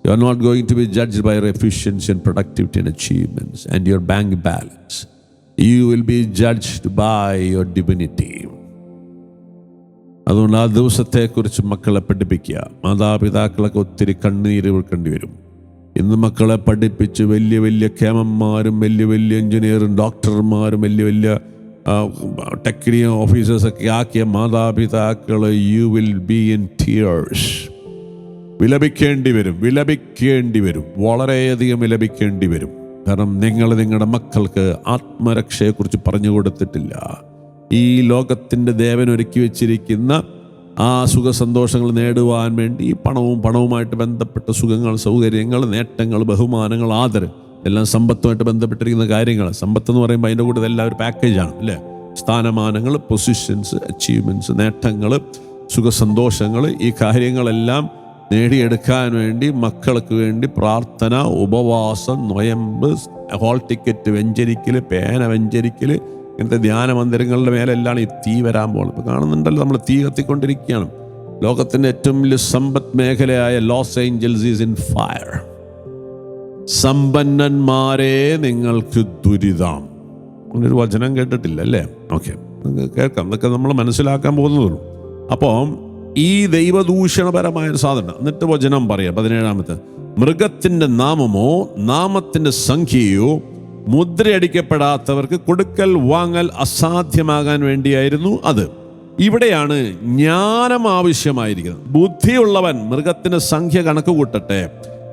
you are not going to be judged by your efficiency and productivity and achievements and your bank balance you will be judged by your divinity അതുകൊണ്ട് ആ ദിവസത്തെക്കുറിച്ച് മക്കളെ പഠിപ്പിക്കുക. മാതാപിതാക്കളൊക്കെ ഒത്തിരി കണ്ണീര് വെക്കേണ്ടി വരും. ഇന്ന് മക്കളെ പഠിപ്പിച്ച് വലിയ വലിയ കേമന്മാരും വലിയ വലിയ എഞ്ചിനീയറും ഡോക്ടർമാരും വലിയ വലിയ ടെക്നിയ ഓഫീസേഴ്സൊക്കെ ആക്കിയ മാതാപിതാക്കൾ you will be in tears വിലപിക്കേണ്ടി വരും വിലപിക്കേണ്ടി വരും വളരെയധികം വിലപിക്കേണ്ടി വരും. കാരണം നിങ്ങൾ നിങ്ങളുടെ മക്കൾക്ക് ആത്മരക്ഷയെക്കുറിച്ച് പറഞ്ഞു കൊടുത്തിട്ടില്ല. ഈ ലോകത്തിന്റെ ദേവൻ ഒരുക്കി വെച്ചിരിക്കുന്ന ആ സുഖ സന്തോഷങ്ങൾ നേടുവാൻ വേണ്ടി പണവും പണവുമായിട്ട് ബന്ധപ്പെട്ട സുഖങ്ങൾ സൗകര്യങ്ങൾ നേട്ടങ്ങൾ ബഹുമാനങ്ങൾ ആദരം എല്ലാം സമ്പത്തുമായിട്ട് ബന്ധപ്പെട്ടിരിക്കുന്ന കാര്യങ്ങൾ. സമ്പത്ത് എന്ന് പറയുമ്പോൾ അതിന്റെ കൂടെ എല്ലാം ഒരു പാക്കേജാണ് അല്ലേ? സ്ഥാനമാനങ്ങൾ പൊസിഷൻസ് അച്ചീവ്മെന്റ്സ് നേട്ടങ്ങൾ സുഖസന്തോഷങ്ങൾ ഈ കാര്യങ്ങളെല്ലാം നേടിയെടുക്കാൻ വേണ്ടി മക്കൾക്ക് വേണ്ടി പ്രാർത്ഥന ഉപവാസം നൊയമ്പ് ഹോൾ ടിക്കറ്റ് വെഞ്ചരിക്കൽ പേന വെഞ്ചരിക്കൽ ഇങ്ങനത്തെ ധ്യാന മന്ദിരങ്ങളുടെ മേലെല്ലാം ഈ തീ വരാൻ പോകുന്നത് ഇപ്പോൾ കാണുന്നുണ്ടല്ലോ നമ്മൾ തീ കത്തിക്കൊണ്ടിരിക്കുകയാണ്. ലോകത്തിന്റെ ഏറ്റവും വലിയ സമ്പദ് മേഖലയായ Los Angeles is in fire. സമ്പന്നന്മാരെ നിങ്ങൾക്ക് ദുരിതം. അങ്ങനൊരു വചനം കേട്ടിട്ടില്ല അല്ലേ? ഓക്കെ. കേൾക്കാം. ഇതൊക്കെ നമ്മൾ മനസ്സിലാക്കാൻ പോകുന്നതുള്ളൂ അപ്പം ഈ ദൈവദൂഷണപരമായ ഒരു സാധനം എന്നിട്ട് വചനം പറയാം. പതിനേഴാമത്തെ. മൃഗത്തിന്റെ നാമമോ നാമത്തിന്റെ സംഖ്യയോ മുദ്രയടിക്കപ്പെടാത്തവർക്ക് കൊടുക്കൽ വാങ്ങൽ അസാധ്യമാകാൻ വേണ്ടിയായിരുന്നു അത്. ഇവിടെയാണ് ജ്ഞാനം ആവശ്യമായിരിക്കുന്നത്. ബുദ്ധിയുള്ളവൻ മൃഗത്തിന്റെ സംഖ്യ കണക്ക് കൂട്ടട്ടെ.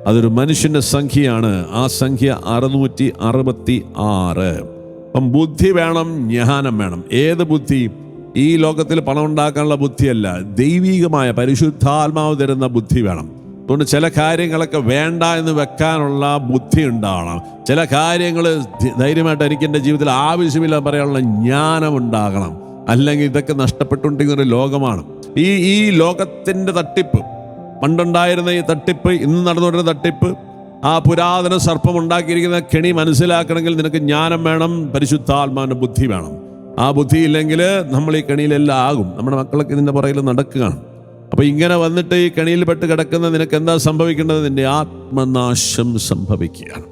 അതൊരു മനുഷ്യന്റെ സംഖ്യയാണ്. ആ സംഖ്യ അറുന്നൂറ്റി അറുപത്തി ആറ്. അപ്പം ബുദ്ധി വേണം ജ്ഞാനം വേണം. ഏത് ബുദ്ധി? ഈ ലോകത്തിൽ പണം ഉണ്ടാക്കാനുള്ള ബുദ്ധിയല്ല. ദൈവികമായ പരിശുദ്ധാത്മാവ് തരുന്ന ബുദ്ധി വേണം. അതുകൊണ്ട് ചില കാര്യങ്ങളൊക്കെ വേണ്ട എന്ന് വെക്കാനുള്ള ബുദ്ധി ഉണ്ടാവണം. ചില കാര്യങ്ങൾ ധൈര്യമായിട്ട് എനിക്ക് എന്റെ ജീവിതത്തിൽ ആവശ്യമില്ല പറയാനുള്ള ജ്ഞാനം ഉണ്ടാകണം. അല്ലെങ്കിൽ ഇതൊക്കെ നഷ്ടപ്പെട്ടുകൊണ്ടിരിക്കുന്ന ഒരു ലോകമാണ്. ഈ ഈ ലോകത്തിന്റെ തട്ടിപ്പ് പണ്ടുണ്ടായിരുന്ന ഈ തട്ടിപ്പ് ഇന്ന് നടന്നുകൊണ്ടിരുന്ന തട്ടിപ്പ് ആ പുരാതന സർപ്പം ഉണ്ടാക്കിയിരിക്കുന്ന കെണി മനസ്സിലാക്കണമെങ്കിൽ നിനക്ക് ജ്ഞാനം വേണം പരിശുദ്ധാത്മാവിന്റെ ബുദ്ധി വേണം. ആ ബുദ്ധി ഇല്ലെങ്കിൽ നമ്മൾ ഈ കെണിയിലെല്ലാം ആകും. നമ്മുടെ മക്കളൊക്കെ ഇതിന്റെ പുറകിൽ നടക്കുകയാണ്. അപ്പോൾ ഇങ്ങനെ വന്നിട്ട് ഈ കെണിയിൽ പെട്ട് കിടക്കുന്ന നിനക്ക് എന്താ സംഭവിക്കേണ്ടത്? നിന്റെ ആത്മനാശം സംഭവിക്കുകയാണ്.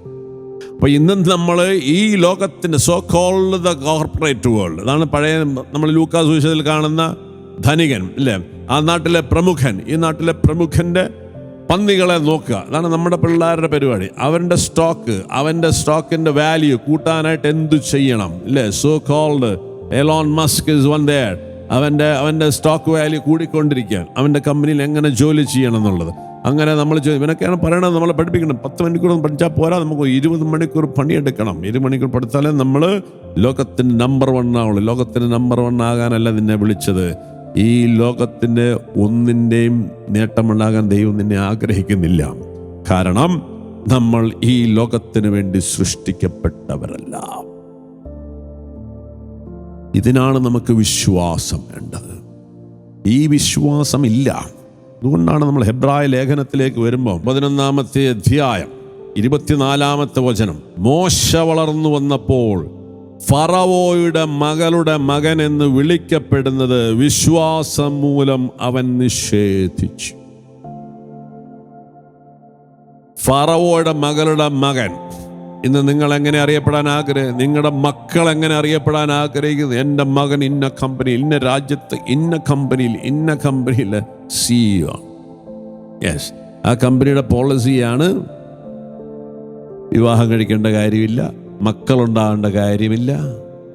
അപ്പോൾ ഇന്നും നമ്മൾ ഈ ലോകത്തിന്റെ so called the corporate world അതാണ് പഴയ നമ്മൾ ലൂക്കാ സുവിശേഷത്തിൽ കാണുന്ന ധനികൻ അല്ലേ ആ നാട്ടിലെ പ്രമുഖൻ ഈ നാട്ടിലെ പ്രമുഖന്റെ പന്നികളെ നോക്കുക. അതാണ് നമ്മുടെ പിള്ളേരുടെ പരിപാടി. അവന്റെ സ്റ്റോക്ക് അവന്റെ സ്റ്റോക്കിന്റെ വാല്യൂ കൂട്ടാനായിട്ട് എന്തു ചെയ്യണം? ഇല്ലേ? So called Elon Musk is one their അവന്റെ അവന്റെ സ്റ്റോക്ക് വാല്യൂ കൂടിക്കൊണ്ടിരിക്കുകയാണ്. അവന്റെ കമ്പനിയിൽ എങ്ങനെ ജോലി ചെയ്യണം എന്നുള്ളത്. അങ്ങനെ നമ്മൾ ചോദിച്ചു ഇവനൊക്കെയാണ് പറയണത് നമ്മളെ പഠിപ്പിക്കണം. പത്ത് മണിക്കൂർ പഠിച്ചാൽ പോരാ നമുക്ക് ഇരുപത് മണിക്കൂർ പണിയെടുക്കണം. ഇരുപത് മണിക്കൂർ പഠിച്ചാലേ നമ്മൾ ലോകത്തിന്റെ നമ്പർ വൺ ആവുള്ളൂ. ലോകത്തിന്റെ നമ്പർ വൺ ആകാനല്ല നിന്നെ വിളിച്ചത്. ഈ ലോകത്തിന്റെ ഒന്നിന്റെയും നേട്ടമുണ്ടാകാൻ ദൈവം നിന്നെ ആഗ്രഹിക്കുന്നില്ല. കാരണം നമ്മൾ ഈ ലോകത്തിന് വേണ്ടി സൃഷ്ടിക്കപ്പെട്ടവരല്ല. ഇതിനാണ് നമുക്ക് വിശ്വാസം വേണ്ടത്. ഈ വിശ്വാസം ഇല്ല. അതുകൊണ്ടാണ് നമ്മൾ ഹെബ്രായ ലേഖനത്തിലേക്ക് വരുമ്പോൾ പതിനൊന്നാമത്തെ അധ്യായം ഇരുപത്തിനാലാമത്തെ വചനം. മോശ വളർന്നു വന്നപ്പോൾ ഫറവോയുടെ മകളുടെ മകൻ എന്ന് വിളിക്കപ്പെടുന്നത് വിശ്വാസം മൂലം അവൻ നിഷേധിച്ചു. ഫറവോയുടെ മകളുടെ മകൻ ഇന്ന് നിങ്ങൾ എങ്ങനെ അറിയപ്പെടാൻ ആഗ്രഹം നിങ്ങളുടെ മക്കൾ എങ്ങനെ അറിയപ്പെടാൻ ആഗ്രഹിക്കുന്നു? എന്റെ മകൻ ഇന്ന കമ്പനി ഇന്ന രാജ്യത്ത് ഇന്ന കമ്പനിയിൽ ഇന്ന കമ്പനിയിൽ സിഇഒ യെസ് ആ കമ്പനിയുടെ പോളിസിയാണ് വിവാഹം കഴിക്കേണ്ട കാര്യമില്ല മക്കളുണ്ടാകേണ്ട കാര്യമില്ല.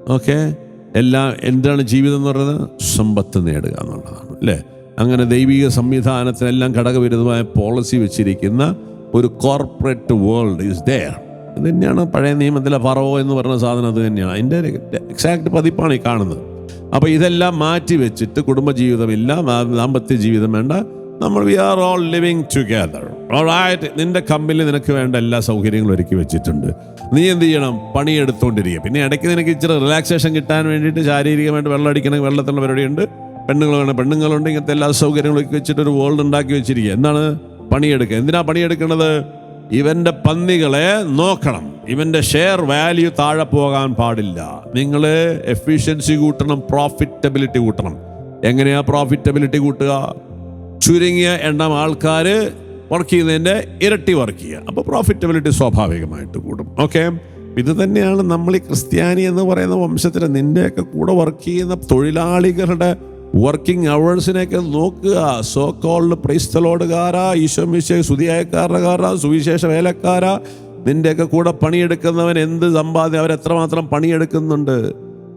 ഓക്കെ എല്ലാം എന്താണ് ജീവിതം എന്ന് പറയുന്നത്? സമ്പത്ത് നേടുക എന്നുള്ളതാണ്. അല്ലേ? അങ്ങനെ ദൈവിക സംവിധാനത്തിനെല്ലാം ഘടകവിരുദ്ധമായ പോളിസി വെച്ചിരിക്കുന്ന ഒരു കോർപ്പറേറ്റ് വേൾഡ് ഈസ് ദയർ തന്നെയാണ് പഴയ നിയമത്തിലെ ഫറവോ എന്ന് പറഞ്ഞ സാധനം അത് തന്നെയാണ് അതിന്റെ എക്സാക്ട് പതിപ്പാണ് ഈ കാണുന്നത്. അപ്പോൾ ഇതെല്ലാം മാറ്റി വെച്ചിട്ട് കുടുംബജീവിതമില്ല ദാമ്പത്യ ജീവിതം വേണ്ട. നമ്മൾ we are all living together ഓളായിട്ട് നിന്റെ കമ്പനി നിനക്ക് വേണ്ട എല്ലാ സൗകര്യങ്ങളും ഒരുക്കി വെച്ചിട്ടുണ്ട്. നീ എന്ത് ചെയ്യണം? പണിയെടുത്തോണ്ടിരിക്കുക. പിന്നെ ഇടയ്ക്ക് നിനക്ക് ഇച്ചിരി റിലാക്സേഷൻ കിട്ടാൻ വേണ്ടിയിട്ട് ശാരീരികമായിട്ട് വെള്ളം അടിക്കണം വെള്ളത്തിലുള്ള പരിപാടിയുണ്ട്. പെണ്ണുങ്ങൾ വേണം. പെണ്ണുങ്ങളുണ്ട് ഇങ്ങനത്തെ എല്ലാ സൗകര്യങ്ങളും വെച്ചിട്ട് ഒരു വേൾഡ് ഉണ്ടാക്കി വെച്ചിരിക്കുക. എന്താണ്? പണിയെടുക്കുക. എന്തിനാണ് പണിയെടുക്കുന്നത് ഇവന്റെ പന്നികളെ നോക്കണം. ഇവന്റെ ഷെയർ വാല്യൂ താഴെ പോകാൻ പാടില്ല. നിങ്ങൾ എഫിഷ്യൻസി കൂട്ടണം പ്രോഫിറ്റബിലിറ്റി കൂട്ടണം. എങ്ങനെയാ പ്രോഫിറ്റബിലിറ്റി കൂട്ടുക? ചുരുങ്ങിയ എണ്ണം ആൾക്കാർ വർക്ക് ചെയ്യുന്നതിന്റെ ഇരട്ടി വർക്ക് ചെയ്യുക. അപ്പോൾ പ്രോഫിറ്റബിലിറ്റി സ്വാഭാവികമായിട്ട് കൂടും. ഓക്കെ ഇത് തന്നെയാണ് നമ്മൾ ഈ ക്രിസ്ത്യാനി എന്ന് പറയുന്ന വംശത്തിൽ നിന്റെയൊക്കെ കൂടെ വർക്ക് ചെയ്യുന്ന തൊഴിലാളികളുടെ വർക്കിംഗ് അവേഴ്സിനെയൊക്കെ നോക്കുക. സോ കോൾഡ് പ്രൈസ്തലോടുകാരാ ഈശോ സുതിയായക്കാരനകാരാ സുവിശേഷ വേലക്കാരാ. നിന്റെയൊക്കെ കൂടെ പണിയെടുക്കുന്നവൻ എന്ത് സമ്പാദ്യം? അവരെത്രമാത്രം പണിയെടുക്കുന്നുണ്ട്?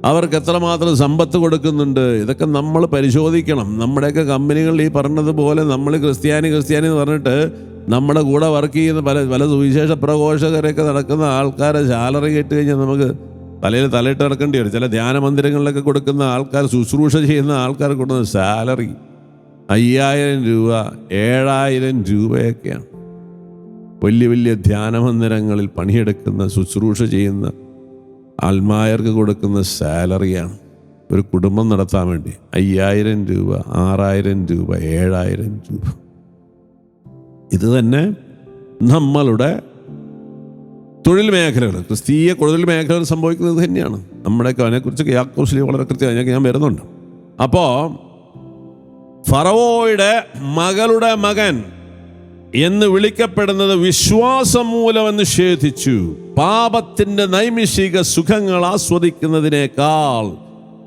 അവർക്ക് എത്രമാത്രം സമ്പത്ത് കൊടുക്കുന്നുണ്ട്? ഇതൊക്കെ നമ്മൾ പരിശോധിക്കണം. നമ്മുടെയൊക്കെ കമ്പനികളിൽ ഈ പറഞ്ഞതുപോലെ നമ്മൾ ക്രിസ്ത്യാനി ക്രിസ്ത്യാനി എന്ന് പറഞ്ഞിട്ട് നമ്മുടെ കൂടെ വർക്ക് ചെയ്യുന്ന പല പല സുവിശേഷ പ്രഘോഷകരൊക്കെ നടക്കുന്ന ആൾക്കാരെ സാലറി കേട്ട് കഴിഞ്ഞാൽ നമുക്ക് തലയിൽ തലയിട്ട് നടക്കേണ്ടി വരും. ചില ധ്യാന മന്ദിരങ്ങളിലൊക്കെ കൊടുക്കുന്ന ആൾക്കാർ ശുശ്രൂഷ ചെയ്യുന്ന ആൾക്കാർ കൊടുക്കുന്ന സാലറി അയ്യായിരം രൂപ ഏഴായിരം രൂപയൊക്കെയാണ്. വലിയ വലിയ ധ്യാന മന്ദിരങ്ങളിൽ പണിയെടുക്കുന്ന ശുശ്രൂഷ ചെയ്യുന്ന ആത്മായർക്ക് കൊടുക്കുന്ന സാലറിയാണ്. ഒരു കുടുംബം നടത്താൻ വേണ്ടി. അയ്യായിരം രൂപ ആറായിരം രൂപ ഏഴായിരം രൂപ. ഇത് തന്നെ നമ്മളുടെ തൊഴിൽ മേഖലകൾ ക്രിസ്തീയ തൊഴിൽ മേഖലകൾ സംഭവിക്കുന്നത് തന്നെയാണ്. നമ്മുടെയൊക്കെ അതിനെക്കുറിച്ച് യാക്കോസ്ലി വളരെ കൃത്യം അതിനൊക്കെ ഞാൻ വരുന്നുണ്ട്. അപ്പോൾ ഫറവോയുടെ മകളുടെ മകൻ എന്ന് വിളിക്കപ്പെടുന്നത് വിശ്വാസം മൂലം നിഷേധിച്ചു പാപത്തിന്റെ നൈമിഷിക സുഖങ്ങൾ ആസ്വദിക്കുന്നതിനേക്കാൾ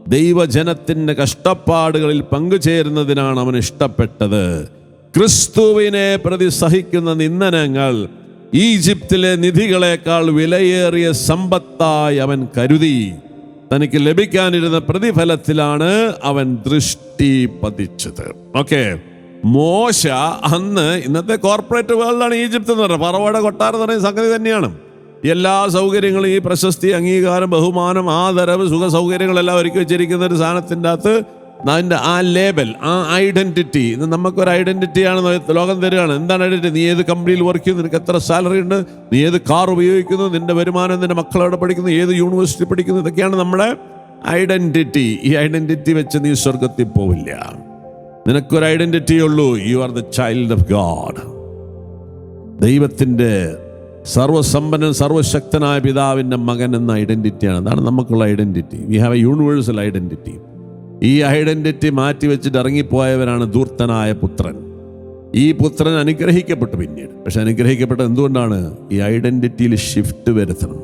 ദൈവജനത്തിന്റെ കഷ്ടപ്പാടുകളിൽ പങ്കുചേരുന്നതിനാണ് അവൻ ഇഷ്ടപ്പെട്ടത്. ക്രിസ്തുവിനെ പ്രതി സഹിക്കുന്ന നിന്ദനങ്ങൾ ഈജിപ്തിലെ നിധികളെക്കാൾ വിലയേറിയ സമ്പത്തായി അവൻ കരുതി. തനിക്ക് ലഭിക്കാനിരുന്ന പ്രതിഫലത്തിലാണ് അവൻ ദൃഷ്ടി പതിച്ചത്. ഓക്കെ. മോശ അന്ന് ഇന്നത്തെ കോർപ്പറേറ്റ് വേൾഡാണ് ഈജിപ്ത് എന്ന് പറയുന്നത് പറവയുടെ കൊട്ടാരം എന്ന് പറയുന്ന സംഗതി തന്നെയാണ്. എല്ലാ സൗകര്യങ്ങളും ഈ പ്രശസ്തി അംഗീകാരം ബഹുമാനം ആദരവ് സുഖ സൗകര്യങ്ങളെല്ലാം ഒരുക്കി വെച്ചിരിക്കുന്ന ഒരു സാധനത്തിന്റെ അകത്ത് അതിന്റെ ആ ലേബൽ ആ ഐഡന്റിറ്റി ഇത് നമുക്കൊരു ഐഡന്റിറ്റിയാണ് ലോകം തരികയാണ്. എന്താണ് ഐഡന്റിറ്റി നീ ഏത് കമ്പനിയിൽ വർക്ക് ചെയ്യുന്നു? നിനക്ക് എത്ര സാലറി ഉണ്ട്? നീ ഏത് കാർ ഉപയോഗിക്കുന്നു? നിന്റെ വരുമാനം നിന്റെ മക്കളവിടെ പഠിക്കുന്നു? ഏത് യൂണിവേഴ്സിറ്റി പഠിക്കുന്നു? ഇതൊക്കെയാണ് നമ്മുടെ ഐഡന്റിറ്റി ഈ ഐഡന്റിറ്റി വെച്ച് നീ സ്വർഗത്തിൽ പോവില്ല. നിനക്കൊരു ഐഡന്റിറ്റി ഉള്ളൂ. You are the child of God ദൈവത്തിന്റെ സർവസമ്പന്നൻ സർവശക്തനായ പിതാവിന്റെ മകൻ എന്ന ഐഡന്റിറ്റിയാണ് അതാണ് നമുക്കുള്ള identity we have a universal identity ഈ ഐഡന്റിറ്റി മാറ്റി വെച്ചിട്ട് ഇറങ്ങിപ്പോയവനാണ് ദൂർത്തനായ പുത്രൻ. ഈ പുത്രൻ അനുഗ്രഹിക്കപ്പെട്ടു പിന്നീട്. പക്ഷെ അനുഗ്രഹിക്കപ്പെട്ടത് എന്തുകൊണ്ടാണ്? ഈ ഐഡന്റിറ്റിയിൽ ഷിഫ്റ്റ് വരുത്തണം.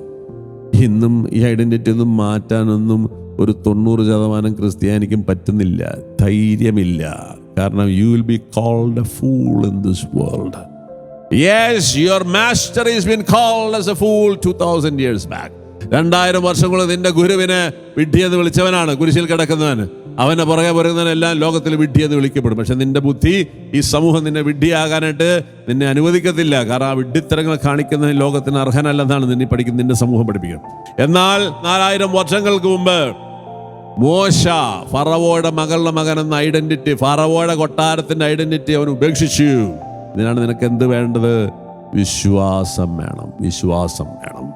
ഇന്നും ഈ ഐഡന്റിറ്റി ഒന്നും മാറ്റാനൊന്നും ഒരു തൊണ്ണൂറ് ശതമാനം ക്രിസ്ത്യാനിക്കും പറ്റുന്നില്ല. ധൈര്യമില്ല. കാരണം you will be called a fool in this world yes your master is been called as a fool two thousand years back രണ്ടായിരം വർഷം കൊണ്ട് നിന്റെ ഗുരുവിനെ വിഡ്ഢിയെന്ന് വിളിച്ചവനാണ് കുരിശിൽ കിടക്കുന്നവൻ. അവനെ പുറകെ പോരുന്നവനെല്ലാം ലോകത്തിൽ വിഡ്ഢിയെന്ന് വിളിക്കപ്പെടും. പക്ഷെ നിന്റെ ബുദ്ധി ഈ സമൂഹം നിന്നെ വിഡ്ഢിയാകാനായിട്ട് നിന്നെ അനുവദിക്കത്തില്ല. കാരണം ആ വിഡ്ഢിത്തരങ്ങൾ കാണിക്കുന്ന ലോകത്തിന് അർഹനല്ലെന്നാണ് നിന്നെ പഠിക്കുന്ന നിന്റെ സമൂഹം പഠിപ്പിക്കുന്നത്. എന്നാൽ നാലായിരം വർഷങ്ങൾക്ക് മുമ്പ് മോശ ഫറവോയുടെ മകളുടെ മകൻ എന്ന ഐഡന്റിറ്റി ഫറവോയുടെ കൊട്ടാരത്തിന്റെ ഐഡന്റിറ്റി അവൻ ഉപേക്ഷിച്ചു. ഇതിനാണ് നിനക്ക് എന്ത് വേണ്ടത്? വിശ്വാസം വേണം. വിശ്വാസം വേണം.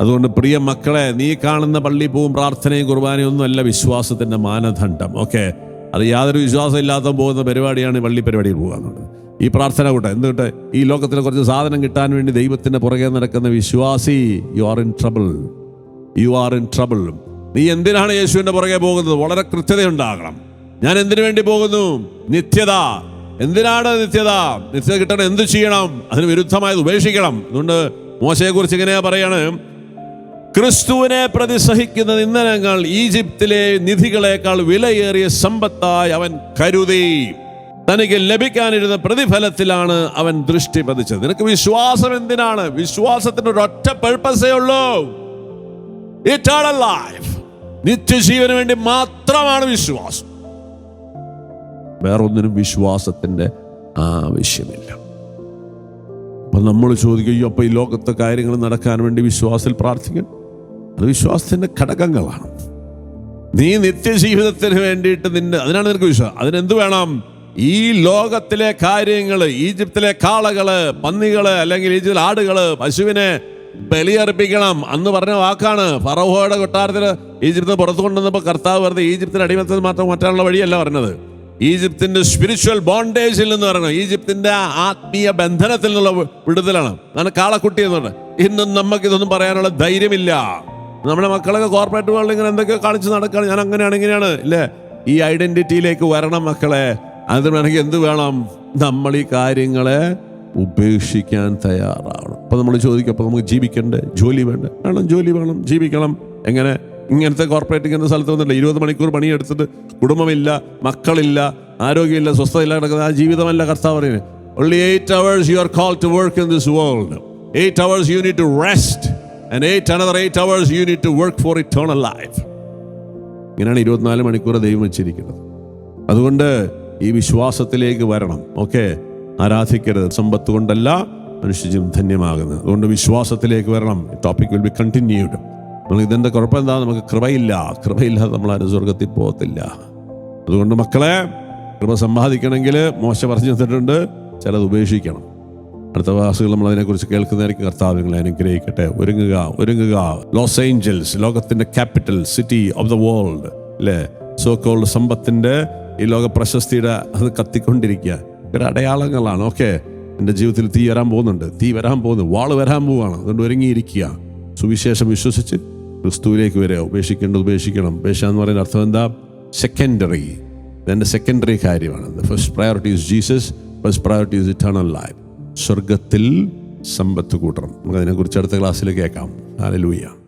അതുകൊണ്ട് പ്രിയ മക്കളെ നീ കാണുന്ന പള്ളി പോവും പ്രാർത്ഥനയും കുർബാനയും ഒന്നും അല്ല വിശ്വാസത്തിന്റെ മാനദണ്ഡം. ഓക്കെ? അത് യാതൊരു വിശ്വാസം ഇല്ലാത്ത പോകുന്ന പരിപാടിയാണ് പള്ളി പരിപാടിയിൽ പോകുന്നത് ഈ പ്രാർത്ഥന കൂട്ടെ എന്തുകൊണ്ട്? ഈ ലോകത്തിൽ കുറച്ച് സാധനം കിട്ടാൻ വേണ്ടി ദൈവത്തിന്റെ പുറകെ നടക്കുന്ന വിശ്വാസി you are in trouble you are in trouble നീ എന്തിനാണ് യേശുവിന്റെ പുറകെ പോകുന്നത്? വളരെ കൃത്യതയുണ്ടാകണം. ഞാൻ എന്തിനു വേണ്ടി പോകുന്നു? നിത്യത. എന്തിനാണ് നിത്യത? നിത്യത കിട്ടണം എന്ത് ചെയ്യണം? അതിന് വിരുദ്ധമായത് ഉപേക്ഷിക്കണം. അതുകൊണ്ട് മോശയെക്കുറിച്ച് ഇങ്ങനെയാ പറയാണ് ക്രിസ്തുവിനെ പ്രതിസഹിക്കുന്ന നിന്ദനങ്ങൾ ഈജിപ്തിലെ നിധികളെക്കാൾ വിലയേറിയ സമ്പത്തായി അവൻ കരുതി. തനിക്ക് ലഭിക്കാനിരുന്ന പ്രതിഫലത്തിലാണ് അവൻ ദൃഷ്ടി പതിച്ചത്. നിനക്ക് വിശ്വാസം എന്തിനാണ്? വിശ്വാസത്തിന് ഒരു ഒരൊറ്റ പർപ്പസേ ഉള്ളൂ ലൈഫ് നിത്യജീവന് വേണ്ടി മാത്രമാണ് വിശ്വാസം. വേറൊന്നിനും വിശ്വാസത്തിന്റെ ആവശ്യമില്ല. അപ്പൊ നമ്മൾ ചോദിക്കും "അയ്യോ, അപ്പൊ ഈ ലോകത്തെ കാര്യങ്ങൾ നടക്കാൻ വേണ്ടി വിശ്വാസത്തിൽ പ്രാർത്ഥിക്കണം അത് വിശ്വാസത്തിന്റെ ഘടകങ്ങളാണ്. നീ നിത്യജീവിതത്തിന് വേണ്ടിയിട്ട് നിന്റെ അതിനാണ് നിനക്ക് വിശ്വാസം. അതിനെന്ത് വേണം? ഈ ലോകത്തിലെ കാര്യങ്ങൾ ഈജിപ്തിലെ കാളകൾ പന്നികൾ അല്ലെങ്കിൽ ഈജിപ്തിലെ ആടുകൾ പശുവിനെ ബലിയർപ്പിക്കണം അന്ന് പറഞ്ഞ വാക്കാണ്. ഫറോഹോയുടെ കൊട്ടാരത്തിൽ ഈജിപ്തിന് പുറത്തു കൊണ്ടുവന്നപ്പോൾ കർത്താവ് വെറുതെ ഈജിപ്തിന് അടിമത്തത് മാത്രം മാറ്റാനുള്ള വഴിയല്ല പറഞ്ഞത്. ഈജിപ്തിന്റെ സ്പിരിച്വൽ ബോണ്ടേജിൽ നിന്ന് പറയുന്നത് ഈജിപ്തിന്റെ ആത്മീയ ബന്ധനത്തിൽ നിന്നുള്ള വിടുതലാണ്. അതാണ് കാളക്കുട്ടി എന്ന് പറഞ്ഞത്. ഇന്നും നമുക്ക് ഇതൊന്നും പറയാനുള്ള ധൈര്യമില്ല. നമ്മുടെ മക്കളൊക്കെ കോർപ്പറേറ്റ് വേൾഡ് ഇങ്ങനെ എന്തൊക്കെ കാണിച്ച് നടക്കുകയാണ് ഞാൻ അങ്ങനെയാണ് ഇങ്ങനെയാണ്. ഇല്ലേ? ഈ ഐഡന്റിറ്റിയിലേക്ക് വരണം മക്കളെ. അതിന് വേണമെങ്കിൽ എന്ത് വേണം? നമ്മൾ ഈ കാര്യങ്ങളെ ഉപേക്ഷിക്കാൻ തയ്യാറാവണം. അപ്പൊ നമ്മൾ ചോദിക്കും അപ്പോൾ നമുക്ക് ജീവിക്കണ്ടേ? ജോലി വേണ്ടേ? വേണം ജോലി വേണം ജീവിക്കണം. എങ്ങനെ? ഇങ്ങനത്തെ കോർപ്പറേറ്റ് ഇങ്ങനത്തെ സ്ഥലത്ത് വന്നില്ല ഇരുപത് മണിക്കൂർ പണിയെടുത്തിട്ട് കുടുംബമില്ല മക്കളില്ല ആരോഗ്യമില്ല സ്വസ്ഥതയില്ല കിടക്കുന്ന ആ ജീവിതമല്ല കർത്താവ് പറയുന്നത്. Only eight hours you are call to work in this world eight hours you need to rest. And eight another eight hours you need to work for eternal life. ഇങ്ങനെയാണ് ഇരുപത്തിനാല് മണിക്കൂർ ദൈവം വെച്ചിരിക്കുന്നത്. അതുകൊണ്ട് ഈ വിശ്വാസത്തിലേക്ക് വരണം. ഓക്കെ? ആരാധിക്കരുത്. സമ്പത്ത് കൊണ്ടല്ല മനുഷ്യജീവൻ ധന്യമാകുന്നത്. അതുകൊണ്ട് വിശ്വാസത്തിലേക്ക് വരണം. ടോപ്പിക് വിൽ ബി കണ്ടിന്യൂഡ് നമ്മൾ ഇതിന്റെ കുഴപ്പം എന്താ? നമുക്ക് കൃപയില്ല. കൃപയില്ലാതെ നമ്മൾ ആരും സ്വർഗത്തിൽ പോകത്തില്ല. അതുകൊണ്ട് മക്കളെ കൃപ സമ്പാദിക്കണമെങ്കിൽ മോശം പറഞ്ഞു തന്നിട്ടുണ്ട്. ചിലത് ഉപേക്ഷിക്കണം. അടുത്ത വാസുകൾ നമ്മൾ അതിനെക്കുറിച്ച് കേൾക്കുന്നതായിരിക്കും. കർത്താവ് നിങ്ങളെ അനുഗ്രഹിക്കട്ടെ. ഒരുങ്ങുക ഒരുങ്ങുക. ലോസ് ഏഞ്ചൽസ് ലോകത്തിന്റെ capital city of the world അല്ലേ സോ കോൾഡ് സമ്പത്തിന്റെ ഈ ലോക പ്രശസ്തിയുടെ അത് കത്തിക്കൊണ്ടിരിക്കുക. ഒരു അടയാളങ്ങളാണ്. ഓക്കെ എന്റെ ജീവിതത്തിൽ തീ വരാൻ പോകുന്നുണ്ട്. തീ വരാൻ പോകുന്നു. വാൾ വരാൻ പോവുകയാണ് അതുകൊണ്ട് ഒരുങ്ങിയിരിക്കുക. സുവിശേഷം വിശ്വസിച്ച് ക്രിസ്തുവിലേക്ക് വരെ ഉപേക്ഷിക്കേണ്ടത് ഉപേക്ഷിക്കണം. ഉപേക്ഷ എന്ന് പറയുന്ന അർത്ഥം എന്താ? സെക്കൻഡറി ഇതെന്റെ സെക്കൻഡറി കാര്യമാണ്. First priority is Jesus first priority is eternal life സ്വർഗത്തിൽ സമ്പത്ത് കൂട്ടണം. നമുക്ക് അതിനെക്കുറിച്ച് അടുത്ത ക്ലാസ്സിൽ കേൾക്കാം. ഹാലലൂയ